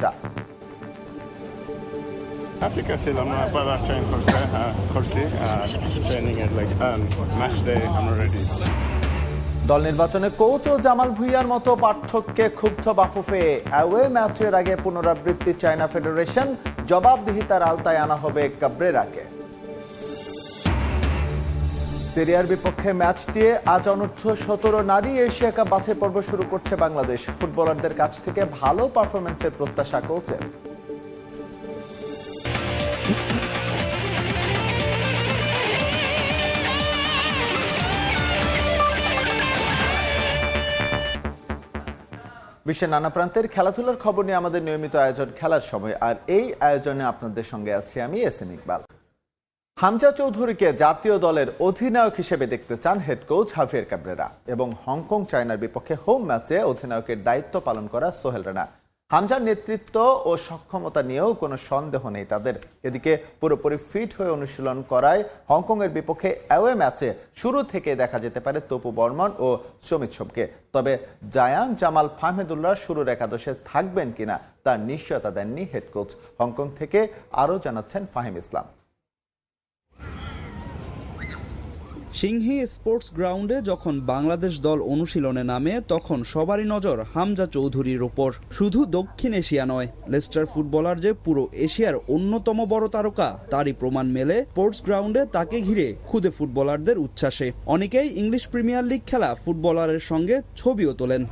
চেষ্টা আজকে ছিলাম না পারা uh, করছে uh, করছি at like um, match day I'm already. দল নির্বাচনে কোচ ও জামাল ভুইয়ার মতো পার্থক্যে ক্ষুব্ধ বাফুফে। অ্যাওয়ে ম্যাচের আগে পুনরাবৃত্তি চায়না ফেডারেশন জবাবদিহিতার আওতায় আনা হবে কাবরেরাকে। সিরিয়ার বিপক্ষে ম্যাচ দিয়ে আজ অনূর্ধ্ব সতেরো নারী এশিয়া কাপ বাছাই পর্ব শুরু করছে বাংলাদেশ। ফুটবলারদের কাছ থেকে ভালো পারফরমেন্সের প্রত্যাশা কোচের বিশ্বের নানা প্রান্তের খেলাধুলার খবর নিয়ে আমাদের নিয়মিত আয়োজন খেলার সময়। আর এই আয়োজনে আপনাদের সঙ্গে আছি আমি এস এম ইকবাল। হামজা চৌধুরীকে জাতীয় দলের অধিনায়ক হিসেবে দেখতে চান হেড কোচ হাফিয়ার কাবরেরা এবং হংকং চায়নার বিপক্ষে হোম ম্যাচে অধিনায়কের দায়িত্ব পালন করা সোহেল রানা। হামজার নেতৃত্ব ও সক্ষমতা নিয়েও কোনো সন্দেহ নেই তাদের। এদিকে পুরোপুরি ফিট হয়ে অনুশীলন করায় হংকংয়ের বিপক্ষে অ্যাওয়ে ম্যাচে শুরু থেকে দেখা যেতে পারে তপু বর্মন ও সমিত সোমকে তবে জায়ান জামাল ফাহমেদুল্লাহ শুরুর একাদশে থাকবেন কিনা তার নিশ্চয়তা দেননি হেড কোচ। হংকং থেকে আরও জানাচ্ছেন ফাহিম ইসলাম। সিংহি স্পোর্টস গ্রাউন্ডে যখন বাংলাদেশ দল অনুশীলনে নামে, তখন সবারই নজর হামজা চৌধুরীর ওপর শুধু দক্ষিণ এশিয়া নয়, লেস্টার ফুটবলার যে পুরো এশিয়ার অন্যতম বড় তারকা, তারই প্রমাণ মেলে স্পোর্টস গ্রাউন্ডে তাকে ঘিরে খুদে ফুটবলারদের উচ্ছ্বাসে। অনেকেই ইংলিশ প্রিমিয়ার লিগ খেলা ফুটবলারের সঙ্গে ছবিও তোলেন।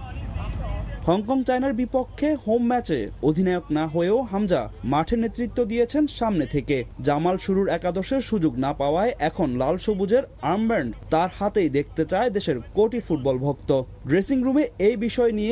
হংকং চায়নার বিপক্ষে হোম ম্যাচে অধিনায়ক না হয়েও হামজা মাঠে নেতৃত্ব দিয়েছেন সামনে থেকে। জামাল শুরুর একাদশের সুযোগ না পাওয়ায় এখন লাল সবুজের আর্মব্যান্ড তার হাতেই দেখতে চায় দেশের কোটি ফুটবল ভক্ত। ড্রেসিং রুমে এই বিষয় নিয়ে